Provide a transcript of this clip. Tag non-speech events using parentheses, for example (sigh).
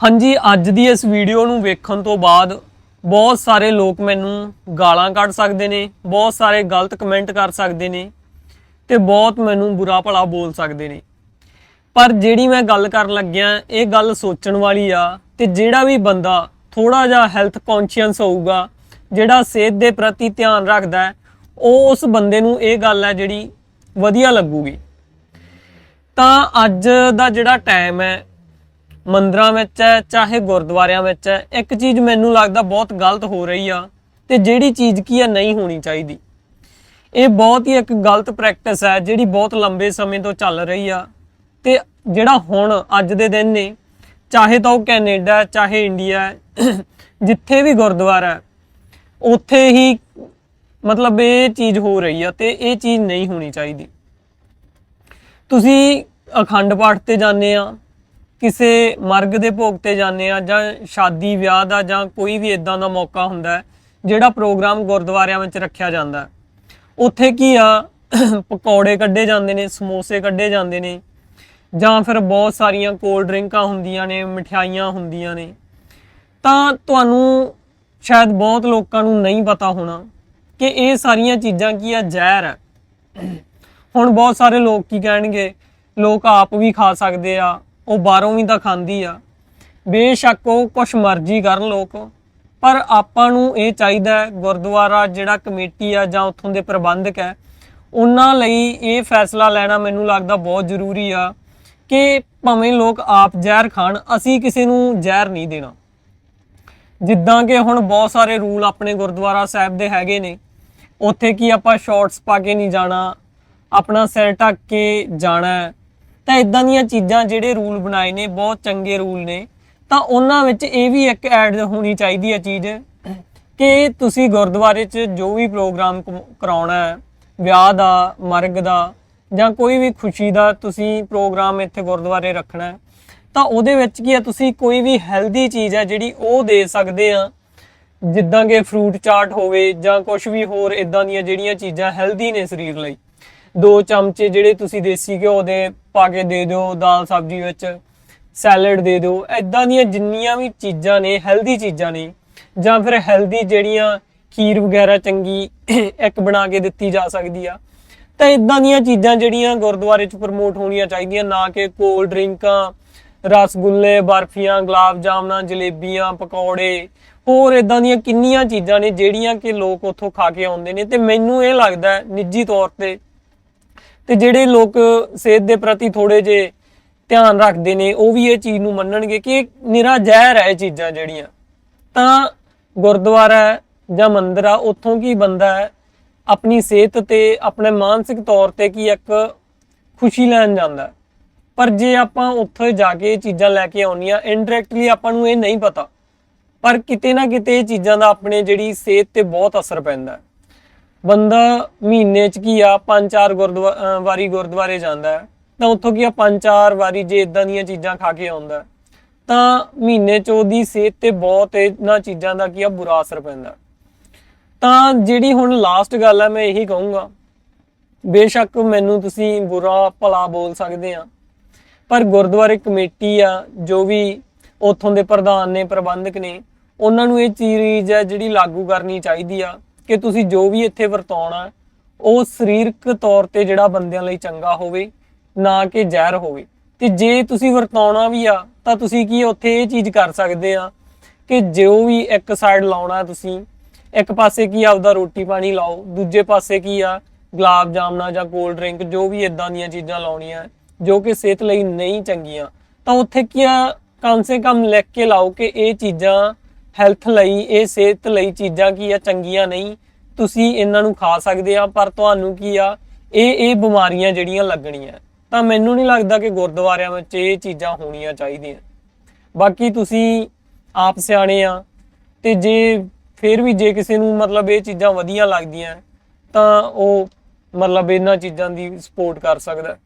ਹਾਂਜੀ, ਅੱਜ ਦੀ ਇਸ ਵੀਡੀਓ ਨੂੰ ਵੇਖਣ ਤੋਂ ਬਾਅਦ ਬਹੁਤ ਸਾਰੇ ਲੋਕ ਮੈਨੂੰ ਗਾਲਾਂ ਕੱਢ ਸਕਦੇ ਨੇ, ਬਹੁਤ ਸਾਰੇ ਗਲਤ ਕਮੈਂਟ ਕਰ ਸਕਦੇ ਨੇ ਤੇ ਬਹੁਤ ਮੈਨੂੰ ਬੁਰਾ ਭਲਾ ਬੋਲ ਸਕਦੇ ਨੇ। ਪਰ ਜਿਹੜੀ ਮੈਂ ਗੱਲ ਕਰਨ ਲੱਗਿਆ, ਇਹ ਗੱਲ ਸੋਚਣ ਵਾਲੀ ਆ ਤੇ ਜਿਹੜਾ ਵੀ ਬੰਦਾ ਥੋੜਾ ਜਿਹਾ ਹੈਲਥ ਕੌਨਸ਼ੀਅਸ ਹੋਊਗਾ, ਜਿਹੜਾ ਸਿਹਤ ਦੇ ਪ੍ਰਤੀ ਧਿਆਨ ਰੱਖਦਾ ਉਹ ਉਸ ਬੰਦੇ ਨੂੰ ਇਹ ਗੱਲ ਹੈ ਜਿਹੜੀ ਵਧੀਆ ਲੱਗੂਗੀ। ਤਾਂ ਅੱਜ ਦਾ ਜਿਹੜਾ ਟਾਈਮ ਹੈ ਮੰਦਰਾਂ ਵਿੱਚ ਹੈ, ਚਾਹੇ ਗੁਰਦੁਆਰਿਆਂ ਵਿੱਚ ਹੈ, ਇੱਕ ਚੀਜ਼ ਮੈਨੂੰ ਲੱਗਦਾ ਬਹੁਤ ਗਲਤ ਹੋ ਰਹੀ ਆ ਤੇ ਜਿਹੜੀ ਚੀਜ਼ ਕੀ ਆ, ਨਹੀਂ ਹੋਣੀ ਚਾਹੀਦੀ। ਇਹ ਬਹੁਤ ਹੀ ਇੱਕ ਗਲਤ ਪ੍ਰੈਕਟਿਸ ਹੈ, ਜਿਹੜੀ ਬਹੁਤ ਲੰਬੇ ਸਮੇਂ ਤੋਂ ਚੱਲ ਰਹੀ ਆ ਤੇ ਜਿਹੜਾ ਹੁਣ ਅੱਜ ਦੇ ਦਿਨ ਨੇ, ਚਾਹੇ ਤਾਂ ਉਹ ਕੈਨੇਡਾ ਚਾਹੇ ਇੰਡੀਆ ਜਿੱਥੇ ਵੀ ਗੁਰਦੁਆਰਾ ਹੈ, ਉੱਥੇ ਹੀ ਮਤਲਬ ਇਹ ਚੀਜ਼ ਹੋ ਰਹੀ ਆ ਤੇ ਇਹ ਚੀਜ਼ ਨਹੀਂ ਹੋਣੀ ਚਾਹੀਦੀ। ਤੁਸੀਂ ਅਖੰਡ ਪਾਠ ਤੇ ਜਾਂਦੇ ਆ ਕਿਸੇ ਮਰਗ ਦੇ ਭੋਗ ਤੇ ਜਾਂਦੇ ਆ ਜਾਂ ਸ਼ਾਦੀ, ਵਿਆਹ ਦਾ ਜਾਂ ਕੋਈ ਵੀ ਇਦਾਂ ਦਾ ਮੌਕਾ ਹੁੰਦਾ ਜਿਹੜਾ ਪ੍ਰੋਗਰਾਮ ਗੁਰਦੁਆਰਿਆਂ ਵਿੱਚ ਰੱਖਿਆ ਜਾਂਦਾ ਉੱਥੇ ਕੀ ਆ, ਪਕੌੜੇ ਕੱਢੇ ਜਾਂਦੇ ਨੇ, ਸਮੋਸੇ ਕੱਢੇ ਜਾਂਦੇ ਨੇ, ਜਾਂ ਫਿਰ ਬਹੁਤ ਸਾਰੀਆਂ ਕੋਲਡ ਡਰਿੰਕਾਂ ਹੁੰਦੀਆਂ ਨੇ ਮਠਿਆਈਆਂ ਹੁੰਦੀਆਂ ਨੇ। ਤਾਂ ਤੁਹਾਨੂੰ ਸ਼ਾਇਦ ਬਹੁਤ ਲੋਕਾਂ ਨੂੰ ਨਹੀਂ ਪਤਾ ਹੋਣਾ ਕਿ ਇਹ ਸਾਰੀਆਂ ਚੀਜ਼ਾਂ ਕੀ ਆ, ਜ਼ਹਿਰ ਹੈ। ਹੁਣ ਬਹੁਤ ਸਾਰੇ ਲੋਕ ਕੀ ਕਹਿਣਗੇ, ਲੋਕ ਆਪ ਵੀ ਖਾ ਸਕਦੇ ਆ ਉਹ ਬਾਹਰੋਂ ਵੀ ਤਾਂ ਖਾਂਦੀ ਆ। ਬੇਸ਼ੱਕ ਉਹ ਕੁਛ ਮਰਜ਼ੀ ਕਰਨ ਲੋਕ, ਪਰ ਆਪਾਂ ਨੂੰ ਇਹ ਚਾਹੀਦਾ ਗੁਰਦੁਆਰਾ ਜਿਹੜਾ ਕਮੇਟੀ ਆ ਜਾਂ ਉੱਥੋਂ ਦੇ ਪ੍ਰਬੰਧਕ ਹੈ, ਉਹਨਾਂ ਲਈ ਇਹ ਫੈਸਲਾ ਲੈਣਾ ਮੈਨੂੰ ਲੱਗਦਾ ਬਹੁਤ ਜ਼ਰੂਰੀ ਆ ਕਿ ਭਾਵੇਂ ਲੋਕ ਆਪ ਜ਼ਹਿਰ ਖਾਣ, ਅਸੀਂ ਕਿਸੇ ਨੂੰ ਜ਼ਹਿਰ ਨਹੀਂ ਦੇਣਾ। ਜਿੱਦਾਂ ਕਿ ਹੁਣ ਬਹੁਤ ਸਾਰੇ ਰੂਲ ਆਪਣੇ ਗੁਰਦੁਆਰਾ ਸਾਹਿਬ ਦੇ ਹੈਗੇ ਨੇ। ਉੱਥੇ ਕੀ ਆਪਾਂ ਸ਼ਾਰਟਸ ਪਾ ਕੇ ਨਹੀਂ ਜਾਣਾ, ਆਪਣਾ ਸਿਰ ਢੱਕ ਕੇ ਜਾਣਾ ਤਾਂ ਇਦਾਂ ਦੀਆਂ ਚੀਜ਼ਾਂ ਜਿਹੜੇ ਰੂਲ ਬਣਾਏ ਨੇ, ਬਹੁਤ ਚੰਗੇ ਰੂਲ ਨੇ, ਤਾਂ ਉਹਨਾਂ ਵਿੱਚ ਇਹ ਵੀ ਇੱਕ ਐਡ ਹੋਣੀ ਚਾਹੀਦੀ ਹੈ ਚੀਜ਼ ਕਿ ਤੁਸੀਂ ਗੁਰਦੁਆਰੇ 'ਚ ਜੋ ਵੀ ਪ੍ਰੋਗਰਾਮ ਕਮ- ਕਰਾਉਣਾ ਹੈ, ਵਿਆਹ ਦਾ, ਮਰਗ ਦਾ ਜਾਂ ਕੋਈ ਵੀ ਖੁਸ਼ੀ ਦਾ ਤੁਸੀਂ ਪ੍ਰੋਗਰਾਮ ਇੱਥੇ ਗੁਰਦੁਆਰੇ ਰੱਖਣਾ ਹੈ, ਤਾਂ ਉਹਦੇ ਵਿੱਚ ਕੀ ਹੈ, ਤੁਸੀਂ ਕੋਈ ਵੀ ਹੈਲਦੀ ਚੀਜ਼ ਹੈ ਜਿਹੜੀ ਉਹ ਦੇ ਸਕਦੇ ਆ ਜਿੱਦਾਂ ਕਿ ਫਰੂਟ ਚਾਟ ਹੋਵੇ ਜਾਂ ਕੁਝ ਵੀ ਹੋਰ ਇਦਾਂ ਦੀਆਂ ਜਿਹੜੀਆਂ ਚੀਜ਼ਾਂ ਹੈਲਦੀ ਨੇ ਸਰੀਰ ਲਈ। ਦੋ ਚਮਚੇ ਜਿਹੜੇ ਤੁਸੀਂ ਦੇਸੀ ਘਿਓ ਦੇ ਪਾ ਕੇ ਦੇ ਦਿਓ, ਦਾਲ ਸਬਜ਼ੀ ਵਿੱਚ ਸੈਲਡ ਦੇ ਦਿਓ। ਇਦਾਂ ਦੀਆਂ ਜਿੰਨੀਆਂ ਵੀ ਚੀਜ਼ਾਂ ਨੇ ਹੈਲਦੀ ਚੀਜ਼ਾਂ ਨੇ, ਜਾਂ ਫਿਰ ਹੈਲਦੀ ਜਿਹੜੀਆਂ ਖੀਰ ਵਗੈਰਾ ਚੰਗੀ (coughs) ਇੱਕ ਬਣਾ ਕੇ ਦਿੱਤੀ ਜਾ ਸਕਦੀ ਆ, ਤਾਂ ਇਦਾਂ ਦੀਆਂ ਚੀਜ਼ਾਂ ਜਿਹੜੀਆਂ ਗੁਰਦੁਆਰੇ 'ਚ ਪ੍ਰਮੋਟ ਹੋਣੀਆਂ ਚਾਹੀਦੀਆਂ, ਨਾ ਕਿ ਕੋਲਡ ਡਰਿੰਕਾਂ ਰਸਗੁੱਲੇ, ਬਰਫੀਆਂ, ਗੁਲਾਬ ਜਾਮਨਾਂ ਜਲੇਬੀਆਂ, ਪਕੌੜੇ, ਹੋਰ ਇਦਾਂ ਦੀਆਂ ਕਿੰਨੀਆਂ ਚੀਜ਼ਾਂ ਨੇ ਜਿਹੜੀਆਂ ਕਿ ਲੋਕ ਉੱਥੋਂ ਖਾ ਕੇ ਆਉਂਦੇ ਨੇ। ਤੇ ਮੈਨੂੰ ਇਹ ਲੱਗਦਾ ਨਿੱਜੀ ਤੌਰ ਤੇ ਤੇ ਜਿਹੜੇ ਲੋਕ ਸਿਹਤ ਦੇ ਪ੍ਰਤੀ ਥੋੜੇ ਜੇ ਧਿਆਨ ਰੱਖਦੇ ਨੇ, ਉਹ ਵੀ ਇਹ ਚੀਜ਼ ਨੂੰ ਮੰਨਣਗੇ ਕਿ ਇਹ ਨਿਰਾ ਜ਼ਹਿਰ ਹੈ ਇਹ ਚੀਜ਼ਾਂ ਜਿਹੜੀਆਂ। ਤਾਂ ਗੁਰਦੁਆਰਾ ਜਾਂ ਮੰਦਿਰ ਆ, ਉੱਥੋਂ ਕੀ ਬੰਦਾ ਆਪਣੀ ਸਿਹਤ ਤੇ, ਆਪਣੇ ਮਾਨਸਿਕ ਤੌਰ ਤੇ ਕੀ ਇੱਕ ਖੁਸ਼ੀ ਲੈਣ ਜਾਂਦਾ ਪਰ ਜੇ ਆਪਾਂ ਉੱਥੇ ਜਾ ਕੇ ਇਹ ਚੀਜ਼ਾਂ ਲੈ ਕੇ ਆਉਣੀਆਂ ਇਨਡਾਇਰੈਕਟਲੀ ਆਪਾਂ ਨੂੰ ਇਹ ਨਹੀਂ ਪਤਾ। ਪਰ ਕਿਤੇ ਨਾ ਕਿਤੇ ਇਹ ਚੀਜ਼ਾਂ ਦਾ ਆਪਣੇ ਜਿਹੜੀ ਸਿਹਤ ਤੇ ਬਹੁਤ ਅਸਰ ਪੈਂਦਾ ਬੰਦਾ ਮਹੀਨੇ ਚ ਕੀ ਆ, ਪੰਜ ਚਾਰ ਗੁਰਦੁਆ- ਵਾਰੀ ਗੁਰਦੁਆਰੇ ਜਾਂਦਾ ਹੈ, ਤਾਂ ਉੱਥੋਂ ਕੀ ਆ, ਪੰਜ ਚਾਰ ਵਾਰੀ ਜੇ ਇਦਾਂ ਦੀਆਂ ਚੀਜ਼ਾਂ ਖਾ ਕੇ ਆਉਂਦਾ ਤਾਂ ਮਹੀਨੇ ਚ ਉਹਦੀ ਸਿਹਤ ਤੇ ਬਹੁਤ ਇਹਨਾਂ ਚੀਜ਼ਾਂ ਦਾ ਕੀ ਆ, ਬੁਰਾ ਅਸਰ ਪੈਂਦਾ ਤਾਂ ਜਿਹੜੀ ਹੁਣ ਲਾਸਟ ਗੱਲ ਆ, ਮੈਂ ਇਹੀ ਕਹੂੰਗਾ, ਬੇਸ਼ੱਕ ਮੈਨੂੰ ਤੁਸੀਂ ਬੁਰਾ ਭਲਾ ਬੋਲ ਸਕਦੇ ਆ, ਪਰ ਗੁਰਦੁਆਰੇ ਕਮੇਟੀ ਆ, ਜੋ ਵੀ ਉੱਥੋਂ ਦੇ ਪ੍ਰਧਾਨ ਨੇ, ਪ੍ਰਬੰਧਕ ਨੇ, ਉਹਨਾਂ ਨੂੰ ਇਹ ਚੀਜ਼ ਹੈ ਜਿਹੜੀ ਲਾਗੂ ਕਰਨੀ ਚਾਹੀਦੀ ਆ ਕਿ ਤੁਸੀਂ ਜੋ ਵੀ ਇੱਥੇ ਵਰਤਾਉਣਾ ਉਹ ਸਰੀਰਕ ਤੌਰ ਤੇ ਜਿਹੜਾ ਬੰਦਿਆਂ ਲਈ ਚੰਗਾ ਹੋਵੇ, ਨਾ ਕਿ ਜ਼ਹਿਰ ਹੋਵੇ। ਤੇ ਜੇ ਤੁਸੀਂ ਵਰਤਾਉਣਾ ਵੀ ਆ, ਤਾਂ ਤੁਸੀਂ ਕੀ ਉੱਥੇ ਇਹ ਚੀਜ਼ ਕਰ ਸਕਦੇ ਆ ਕਿ ਜੋ ਵੀ ਇੱਕ ਸਾਈਡ ਲਾਉਣਾ ਤੁਸੀਂ, ਇੱਕ ਪਾਸੇ ਕੀ ਆਪਦਾ ਰੋਟੀ ਪਾਣੀ ਲਾਓ, ਦੂਜੇ ਪਾਸੇ ਕੀ ਆ, ਗੁਲਾਬ ਜਾਮਨਾ ਜਾਂ ਕੋਲਡ ਡਰਿੰਕ ਜੋ ਵੀ ਇਦਾਂ ਦੀਆਂ ਚੀਜ਼ਾਂ ਲਾਉਣੀਆਂ, ਜੋ ਕਿ ਸਿਹਤ ਲਈ ਨਹੀਂ ਚੰਗੀਆਂ, ਤਾਂ ਉੱਥੇ ਕੀ ਆ, ਕਮ ਸੇ ਕਮ ਲਿਖ ਕੇ ਲਾਓ ਕਿ ਇਹ ਚੀਜ਼ਾਂ ਹੈਲਥ ਲਈ, ਇਹ ਸਿਹਤ ਲਈ ਚੀਜ਼ਾਂ ਕੀ ਆ, ਚੰਗੀਆਂ ਨਹੀਂ ਤੁਸੀਂ ਇਹਨਾਂ ਨੂੰ ਖਾ ਸਕਦੇ ਆ, ਪਰ ਤੁਹਾਨੂੰ ਕੀ ਆ, ਇਹ ਇਹ ਬਿਮਾਰੀਆਂ ਜਿਹੜੀਆਂ ਲੱਗਣੀਆਂ, ਤਾਂ ਮੈਨੂੰ ਨਹੀਂ ਲੱਗਦਾ ਕਿ ਗੁਰਦੁਆਰਿਆਂ ਵਿੱਚ ਇਹ ਚੀਜ਼ਾਂ ਹੋਣੀਆਂ ਚਾਹੀਦੀਆਂ। ਬਾਕੀ ਤੁਸੀਂ ਆਪ ਸਿਆਣੇ ਆ, ਤੇ ਜੇ ਫਿਰ ਵੀ ਜੇ ਕਿਸੇ ਨੂੰ ਮਤਲਬ ਇਹ ਚੀਜ਼ਾਂ ਵਧੀਆ ਲੱਗਦੀਆਂ, ਤਾਂ ਉਹ ਮਤਲਬ ਇਹਨਾਂ ਚੀਜ਼ਾਂ ਦੀ ਸਪੋਰਟ ਕਰ ਸਕਦਾ।